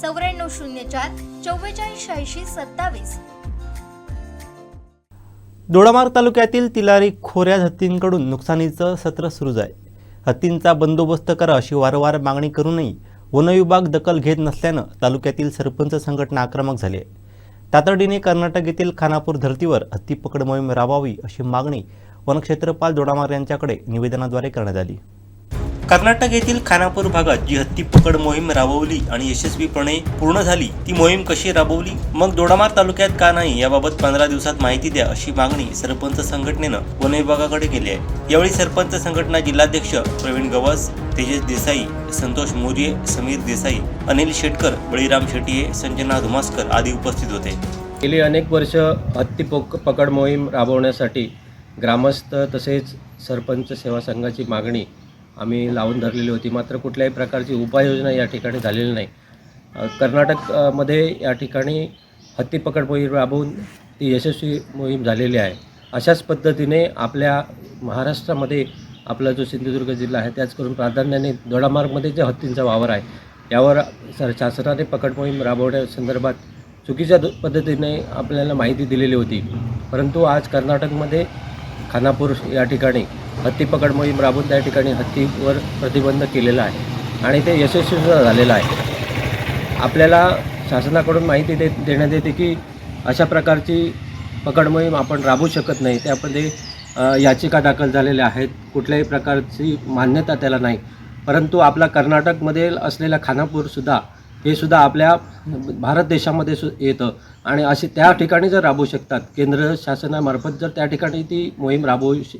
चौऱ्याण्णव शून्य चार चव्वेचाळीस शहाऐंशी सत्तावीस. दोडामार्ग तालुक्यातील तिलारी खोऱ्यात हत्तींकडून नुकसानीचं सत्र सुरूच आहे हत्तींचा बंदोबस्त करा अशी वारंवार मागणी करूनही वनविभाग दखल घेत नसल्यानं तालुक्यातील सरपंच संघटना आक्रमक झाली आहे. तातडीने कर्नाटक येथील खानापूर धर्तीवर हत्ती पकड मोहीम राबवावी अशी मागणी वनक्षेत्रपाल दोडामार्ग यांच्याकडे निवेदनाद्वारे करण्यात आली. कर्नाटक येथील खानापूर भागात जी हत्ती पकड मोहीम राबवली आणि यशस्वीपणे पूर्ण झाली ती मोहीम कशी राबवली? मग दोडामार तालुक्यात का नाही याबाबत पंधरा दिवसात माहिती द्या अशी मागणी सरपंच संघटनेनं वन विभागाकडे केली आहे. यावेळी सरपंच संघटना जिल्हाध्यक्ष प्रवीण गवस तेजस देसाई संतोष मोरिये समीर देसाई अनिल शेटकर बळीराम शेटिये संजना धुमासकर आदी उपस्थित होते. गेली अनेक वर्ष हत्ती पोक पकड मोहीम राबवण्यासाठी ग्रामस्थ तसेच सरपंच सेवा संघाची मागणी आम्ही लावून धरलेली होती. मात्र कुठल्याही प्रकारची उपाययोजना या ठिकाणी झालेली नाही. कर्नाटकमध्ये या ठिकाणी हत्ती पकड मोहीम राबवून ती यशस्वी मोहीम झालेली आहे. अशाच पद्धतीने आपल्या महाराष्ट्रामध्ये आपला जो सिंधुदुर्ग जिल्हा आहे त्याच करून प्राधान्याने दोडामार्गमध्ये जे हत्तींचा वावर आहे यावर सर शासनाने पकड मोहीम राबवण्यासंदर्भात चुकीच्या पद्धतीने आपल्याला माहिती दिलेली होती. परंतु आज कर्नाटकमध्ये खानापूर या ठिकाणी हत्ती पकड मोहीम राबवून त्या ठिकाणी हत्तीवर प्रतिबंध केलेला आहे आणि ते यशस्वी सुद्धा झालेलं आहे. आपल्याला शासनाकडून माहिती दे देण्यात येते की अशा प्रकारची पकड मोहीम आपण राबवू शकत नाही. त्यामध्ये याचिका दाखल झालेल्या आहेत. कुठल्याही प्रकारची मान्यता त्याला नाही. परंतु आपला कर्नाटकमध्ये असलेला खानापूरसुद्धा हे सुद्धा आपल्या भारत देशामध्ये सु येतं. आणि असे त्या ठिकाणी जर राबवू शकतात केंद्र शासनामार्फत जर त्या ठिकाणी ती मोहीम राबवू श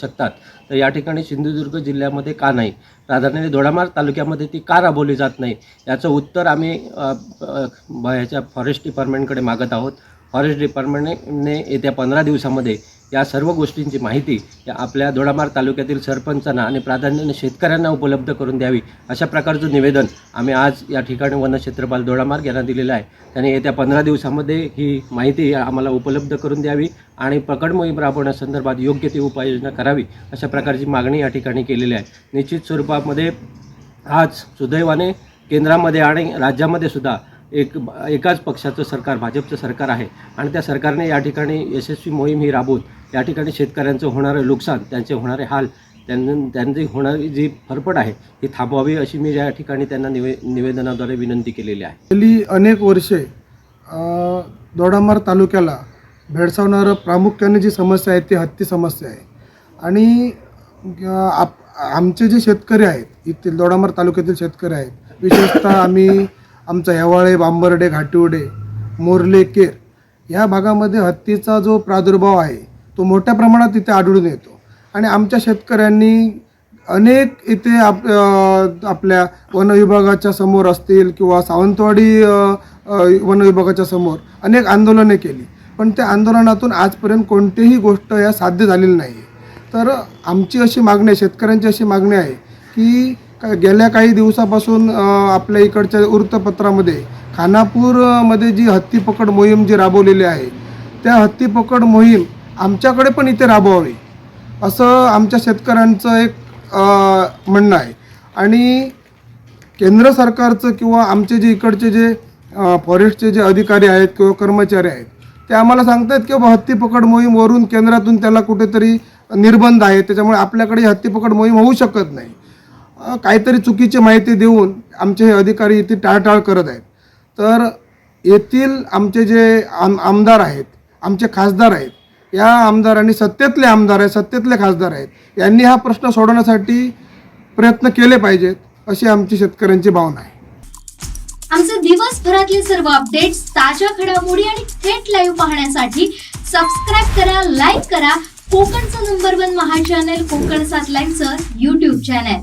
शकतात तर या ठिकाणी सिंधुदुर्ग जिल्ह्यामध्ये का नाही? प्राधान्याने दोडामार तालुक्यामध्ये ती का राबवली जात नाही? याचं उत्तर आम्ही ह्याच्या फॉरेस्ट डिपार्टमेंटकडे मागत आहोत. फॉरेस्ट डिपार्टमेंटने येत्या पंधरा दिवसामध्ये या सर्व गोष्टींची माहिती या आपल्या दोडामार तालुक्यातील सरपंचांना आणि प्राधान्याने शेतकऱ्यांना उपलब्ध करून द्यावी अशा प्रकारचं निवेदन आम्ही आज या ठिकाणी वनक्षेत्रपाल दोडामार्ग यांना दिलेलं आहे. त्याने येत्या पंधरा दिवसामध्ये ही माहिती आम्हाला उपलब्ध करून द्यावी आणि पकड मोहीम राबवण्यासंदर्भात योग्य ती उपाययोजना करावी अशा प्रकारची मागणी या ठिकाणी केलेली आहे. निश्चित स्वरूपामध्ये आज सुदैवाने केंद्रामध्ये आणि राज्यामध्ये सुद्धा एक एकाच पक्षाचं सरकार भाजपचं सरकार आहे. आणि त्या सरकारने या ठिकाणी यशस्वी मोहीम ही राबवून या ठिकाणी शेतकऱ्यांचं होणारं नुकसान त्यांचे होणारे हाल त्यांना त्यांची होणारी जी फरफड आहे ती थांबवावी अशी मी या ठिकाणी त्यांना निवे निवेदनाद्वारे विनंती केलेली आहे. गेली अनेक वर्षे दोडामार तालुक्याला भेडसावणारं प्रामुख्याने जी समस्या आहे ती हत्ती समस्या आहे. आणि आप आमचे जे शेतकरी आहेत येथील दोडामार तालुक्यातील शेतकरी आहेत विशेषतः आम्ही आमचा हेवाळे बांबर्डे घाटिवडे मोरले केर ह्या भागामध्ये हत्तीचा जो प्रादुर्भाव आहे तो मोठ्या प्रमाणात इथे आढळून येतो. आणि आमच्या शेतकऱ्यांनी अनेक इथे आप आपल्या वनविभागाच्या समोर असतील किंवा सावंतवाडी वनविभागाच्या समोर अनेक आंदोलने केली. पण त्या आंदोलनातून आजपर्यंत कोणतीही गोष्ट या साध्य झालेली नाही तर आमची अशी मागणी आहे शेतकऱ्यांची अशी मागणी आहे की गेल्या काही दिवसापासून आपल्या इकडच्या वृत्तपत्रामध्ये खानापूरमध्ये जी हत्ती पकड मोहीम जी राबवलेली आहे त्या हत्ती पकड मोहीम आमच्याकडे पण इथे राबवावी असं आमच्या शेतकऱ्यांचं एक म्हणणं आहे. आणि केंद्र सरकारचं किंवा आमचे जे इकडचे जे फॉरेस्टचे जे अधिकारी आहेत किंवा कर्मचारी आहेत ते आम्हाला सांगतात की बाबा हत्ती पकड मोहीम वरून केंद्रातून त्याला कुठेतरी निर्बंध आहे त्याच्यामुळे आपल्याकडे हत्ती पकड मोहीम होऊ शकत नाही. काहीतरी चुकीची माहिती देऊन आमचे हे अधिकारी इथे टाळटाळ करत आहेत. तर येथील आमचे जे आम आमदार आहेत आमचे खासदार आहेत या आमदारांनी सत्तेतले आमदार आहेत सत्तेतले खासदार आहेत यांनी हा प्रश्न सोडवण्यासाठी प्रयत्न केले पाहिजेत अशी आमची शेतकऱ्यांची भावना आहे. आमचे दिवसभरातले सर्व अपडेट्स ताज्या घडामोडी आणि थेट लाईव्ह पाहण्यासाठी सबस्क्राईब करा लाईक करा. कोकणचं नंबर वन महा चॅनल कोकण सात लाईनचं युट्यूब चॅनल